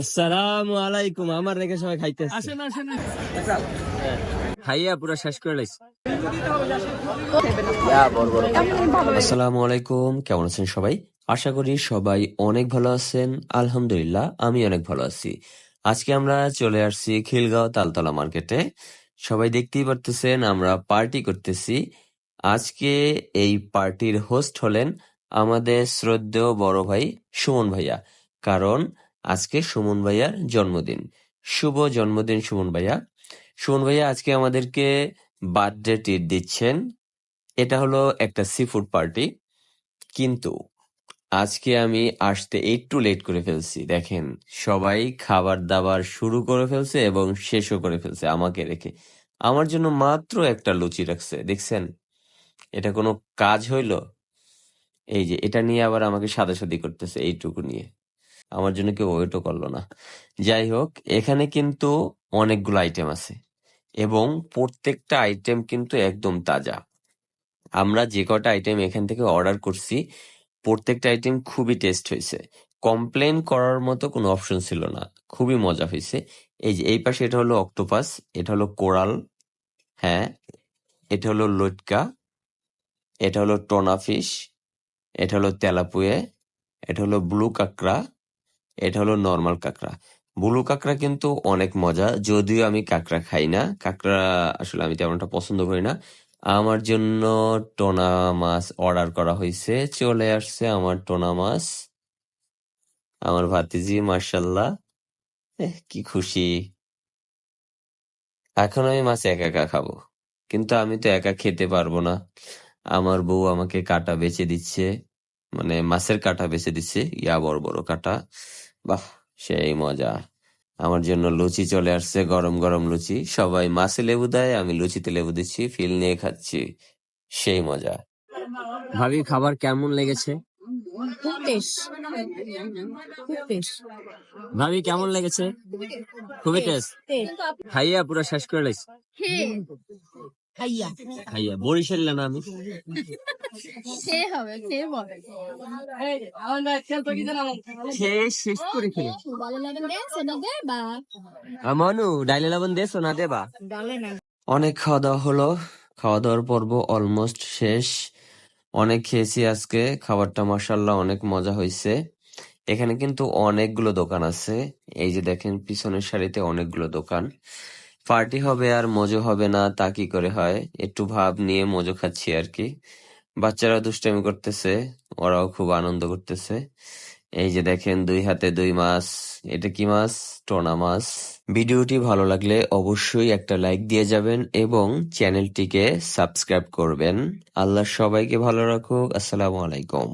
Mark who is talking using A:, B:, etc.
A: আসসালামু আলাইকুম আমার রেখে সবাই খাইতেছে।
B: আসেন আসেন
A: খাইয়া পুরো শেষ করে লাইছে। আসসালামু আলাইকুম কেমন আছেন সবাই? আশা করি সবাই অনেক ভালো আছেন। আলহামদুলিল্লাহ আমি অনেক ভালো আছি। আজকে আমরা চলে আসছি খিলগাঁও তালতলা মার্কেটে। সবাই দেখতেই পারতেছেন আমরা পার্টি করতেছি। আজকে এই পার্টির হোস্ট হলেন আমাদের শ্রদ্ধেয় বড় ভাই সুমন ভাইয়া। কারণ আজকে সুমন ভাইয়ার জন্মদিন। শুভ জন্মদিন, সুমন ভাইয়া। সুমন ভাইয়া, আজকে আমাদেরকে বার্থডে ট্রিট দিচ্ছেন। এটা হলো একটা সি ফুড পার্টি কিন্তু আজকে আমি আসতে একটু লেট করে ফেলছি, দেখেন। সবাই খাবার দাবার শুরু করে ফেলছে এবং শেষও করে ফেলছে আমাকে রেখে। আমার জন্য মাত্র একটা লুচি রাখছে, দেখছেন? এটা কোনো কাজ হইল? এই যে, এটা নিয়ে আবার আমাকে সাদাসাদি করতেছে, এইটুকু নিয়ে। আমার জন্য কেউ ওয়েটও করল না। যাই হোক এখানে কিন্তু অনেকগুলো আইটেম আছে এবং প্রত্যেকটা আইটেম কিন্তু একদম তাজা। আমরা যে কটা আইটেম এখান থেকে অর্ডার করছি, প্রত্যেকটা আইটেম খুবই টেস্ট হয়েছে। কমপ্লেন করার মতো কোনো অপশন ছিল না। খুবই মজা হয়েছে। এই যে, এই পাশে এটা হলো অক্টোপাস এটা হলো কোরাল হ্যাঁ এটা হলো লটকা, এটা হলো টোনা ফিশ এটা হলো তেলাপুয়ে, এটা হলো ব্লু কাঁকড়া এটা হলো নর্মাল কাঁকড়া। বুলু কাঁকড়া কিন্তু অনেক মজা যদিও আমি কাঁকড়া খাই না। কাঁকড়া আসলে আমি তেমনটা পছন্দ করি না। আমার জন্য টোনা মাছ অর্ডার করা হয়েছে চলে আসছে আমার টোনা মাছ। আমার ভাতিজি মার্শাল্লাহ এহ, কি খুশি। এখন আমি মাছ একা একা খাব কিন্তু আমি তো একা খেতে পারব না। আমার বউ আমাকে কাটা বেছে দিচ্ছে। মানে মাছের কাটা বেছে দিচ্ছে। ইয়া বড় বড় কাটা। বাহ সেই মজা। আমার জন্য লুচি চলে আসছে গরম গরম লুচি। সবাই মাছে লেবু দেয় আমি লুচিতে লেবু দিচ্ছি ফিল নিয়ে খাচ্ছি। সেই মজা। ভাবি খাবার কেমন লেগেছে?
C: খুব টেস্ট খুব টেস্ট
A: ভাবি কেমন লেগেছে? খুবই টেস্ট। খাইয়া পুরো শেষ করে লাইছি।
C: খাইয়া
A: খাইয়া বরিশাল না আমি
C: খেয়ে হবে খেয়ে বলে
A: শেষ করে
C: বা
A: ডাইলে লবণ দে সোনা দেবা? অনেক খাওয়া দাওয়া হলো। খাওয়া দাওয়ার পর্ব অলমোস্ট শেষ। অনেক খেয়েছি আজকে। খাবারটা মাসাল্লাহ অনেক মজা হয়েছে। এখানে কিন্তু অনেকগুলো দোকান আছে। এই যে দেখেন পিছনের সারিতে অনেকগুলো দোকান। পার্টি হবে আর মজো হবে না, তা কি করে হয়? একটু ভাব নিয়ে মজো খাচ্ছি আর কি। বাচ্চারা দুষ্টামি করতেছে, ওরাও খুব আনন্দ করতেছে। এই যে দেখেন, দুই হাতে দুই মাছ, এটা কি মাছ? টোনা মাছ। ভিডিওটি ভালো লাগলে অবশ্যই একটা লাইক দিয়ে যাবেন এবং চ্যানেলটিকে সাবস্ক্রাইব করবেন। আল্লাহ সবাইকে ভালো রাখুক। আসসালামু আলাইকুম।